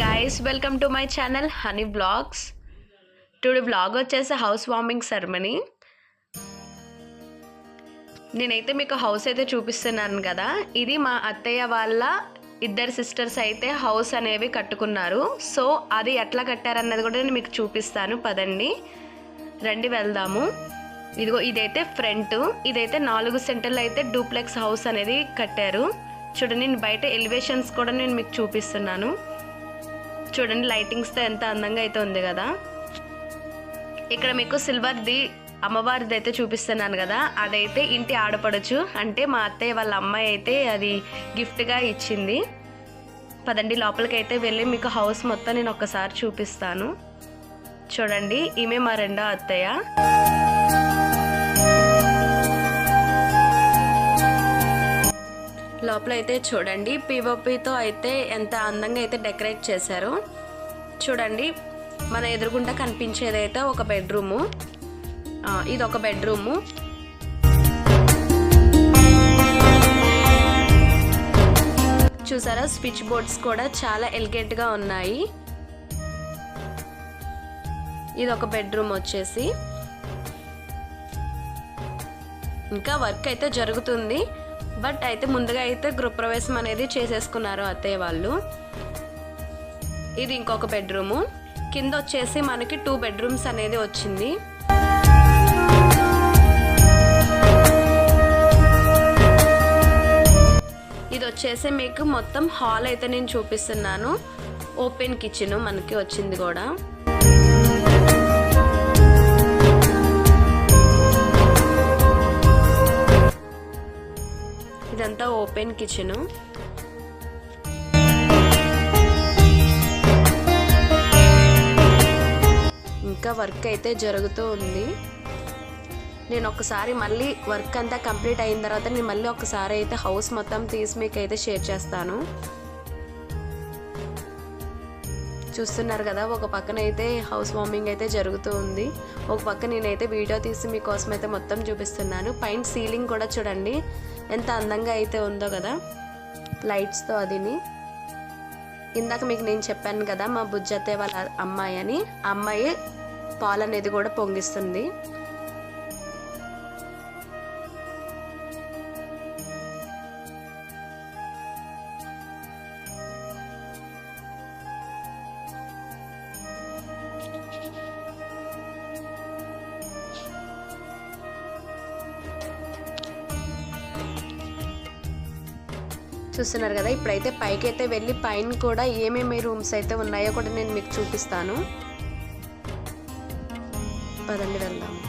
Guys welcome to my channel honey blogs today blog వచ్చేసి house warming ceremony నేనైతే మీకు house అయితే చూపిస్తున్నాను కదా. ఇది మా అత్తయ్య వాళ్ళ ఇద్దరు సిస్టర్స్ అయితే హౌస్ అనేవి కట్టుకున్నారు. సో అది ఎట్లా కట్టారన్నది కూడా నేను మీకు చూపిస్తాను. పదండి. రండి వెళ్దాము. ఇదిగో ఇదైతే ఫ్రంట్ ఇదైతే నాలుగు సెంటర్లు అయితే డూప్లెక్స్ హౌస్ అనేది కట్టారు. చూడండి నేను బయట ఎలివేషన్స్ కూడా నేను మీకు చూపిస్తున్నాను. చూడండి లైటింగ్స్తో ఎంత అందంగా అయితే ఉంది కదా. ఇక్కడ మీకు సిల్వర్ది అమ్మవారిది అయితే చూపిస్తున్నాను కదా. అదైతే ఇంటి ఆడపడచ్చు అంటే మా అత్తయ్య వాళ్ళ అమ్మాయి అయితే అది గిఫ్ట్గా ఇచ్చింది. పదండి లోపలికి అయితే వెళ్ళి మీకు హౌస్ మొత్తం నేను ఒక్కసారి చూపిస్తాను. చూడండి ఈమె మా రెండో అత్తయ్య. లోపల అయితే చూడండి పివోపితో అయితే ఎంత అందంగా అయితే డెకరేట్ చేశారు. చూడండి. మన ఎదురుగుండా కనిపించేది అయితే ఒక బెడ్రూము. ఇది ఒక బెడ్రూము. చూసారా? స్విచ్ బోర్డ్స్ కూడా చాలా ఎలిగెంట్గా ఉన్నాయి. ఇది ఒక బెడ్రూమ్ వచ్చేసి. ఇంకా వర్క్ అయితే జరుగుతుంది. బట్ అయితే ముందుగా అయితే గృహప్రవేశం అనేది చేసేసుకున్నారు అత్తయ్య వాళ్ళు. ఇది ఇంకొక బెడ్రూము. కింద వచ్చేసి మనకి టూ బెడ్రూమ్స్ అనేది వచ్చింది. ఇది వచ్చేసి మీకు మొత్తం హాల్ అయితే నేను చూపిస్తున్నాను. ఓపెన్ కిచెన్ మనకి వచ్చింది కూడా. Open kitchen. ఇంకా వర్క్ అయితే జరుగుతూ ఉంది. నేను ఒకసారి మళ్ళీ వర్క్ అంతా కంప్లీట్ అయిన తర్వాత నేను మళ్ళీ ఒకసారి అయితే హౌస్ మొత్తం తీసి మీకు అయితే షేర్ చేస్తాను. చూస్తున్నారు కదా ఒక పక్కన అయితే హౌస్ వార్మింగ్ అయితే జరుగుతూ ఉంది. ఒక పక్క నేనైతే వీడియో తీసి మీకోసం అయితే మొత్తం చూపిస్తున్నాను. పైన సీలింగ్ కూడా చూడండి ఎంత అందంగా అయితే ఉందో కదా లైట్స్తో అదిని. ఇందాక మీకు నేను చెప్పాను కదా మా బుజ్జతే వాళ్ళ అమ్మాయి అని. అమ్మాయి పాలు అనేది కూడా పొంగిస్తుంది. చూస్తున్నారు కదా ఇప్పుడైతే పైకి అయితే వెళ్ళి పైన కూడా ఏమేమి రూమ్స్ అయితే ఉన్నాయో కూడా నేను మీకు చూపిస్తాను. పదండి వెళ్దాము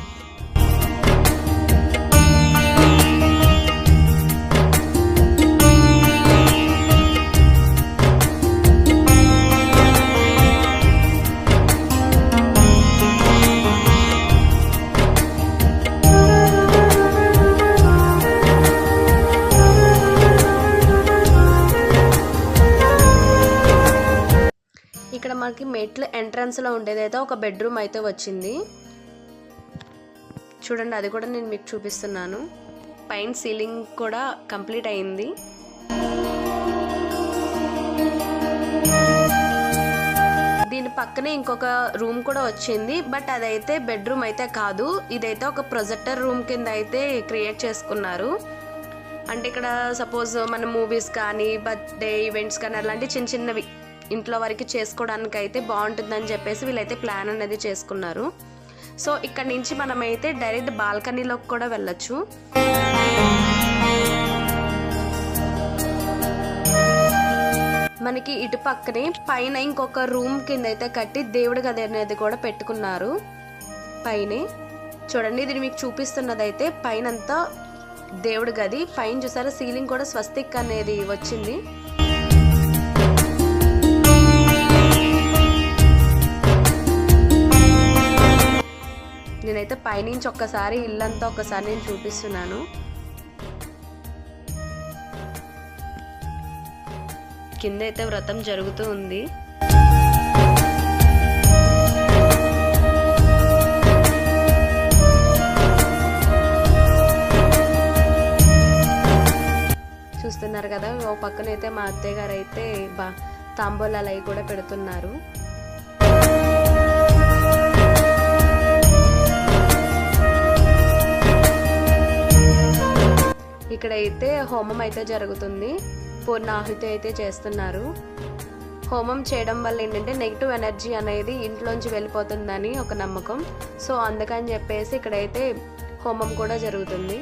మనకి మెట్లు ఎంట్రన్స్లో ఉండేదైతే ఒక బెడ్రూమ్ అయితే వచ్చింది. చూడండి అది కూడా నేను మీకు చూపిస్తున్నాను. పైన సీలింగ్ కూడా కంప్లీట్ అయింది. దీని పక్కనే ఇంకొక రూమ్ కూడా వచ్చింది బట్ అదైతే బెడ్రూమ్ అయితే కాదు. ఇదైతే ఒక ప్రొజెక్టర్ రూమ్ కింద అయితే క్రియేట్ చేసుకున్నారు. అంటే ఇక్కడ సపోజ్ మన మూవీస్ కానీ బర్త్డే ఈవెంట్స్ కానీ అలాంటి చిన్న చిన్నవి ఇంట్లో వరకు చేసుకోవడానికి అయితే బాగుంటుందని చెప్పేసి వీళ్ళైతే ప్లాన్ అనేది చేసుకున్నారు. సో ఇక్కడ నుంచి మనమైతే డైరెక్ట్ బాల్కనీలోకి కూడా వెళ్ళొచ్చు. మనకి ఇటు పక్కనే పైన ఇంకొక రూమ్ కింద అయితే కట్టి దేవుడి గది అనేది కూడా పెట్టుకున్నారు. పైనే. చూడండి ఇది మీకు చూపిస్తున్నదైతే పైనంతా పైన అంతా దేవుడి గది. పైన చూసారా సీలింగ్ కూడా స్వస్తిక్ అనేది వచ్చింది. నేనైతే పైనుంచి ఒక్కసారి ఇల్లంతా ఒక్కసారి నేను చూపిస్తున్నాను. కింద అయితే వ్రతం జరుగుతూ ఉంది. చూస్తున్నారు కదా ఓ పక్కనైతే మా అత్తయ్య గారు అయితే బా తాంబూలాలు అవి కూడా పెడుతున్నారు. ఇక్కడైతే హోమం అయితే జరుగుతుంది. పూర్ణాహుతి అయితే చేస్తున్నారు. హోమం చేయడం వల్ల ఏంటంటే నెగిటివ్ ఎనర్జీ అనేది ఇంట్లోంచి వెళ్ళిపోతుందని ఒక నమ్మకం. సో అందుకని చెప్పేసి ఇక్కడైతే హోమం కూడా జరుగుతుంది.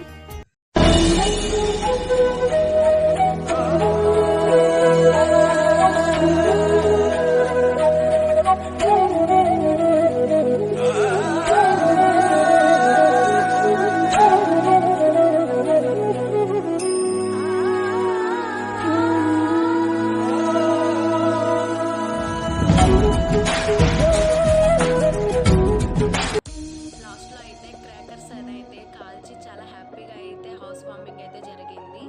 చాలా హ్యాపీగా అయితే హౌస్ వార్మింగ్ అయితే జరిగింది.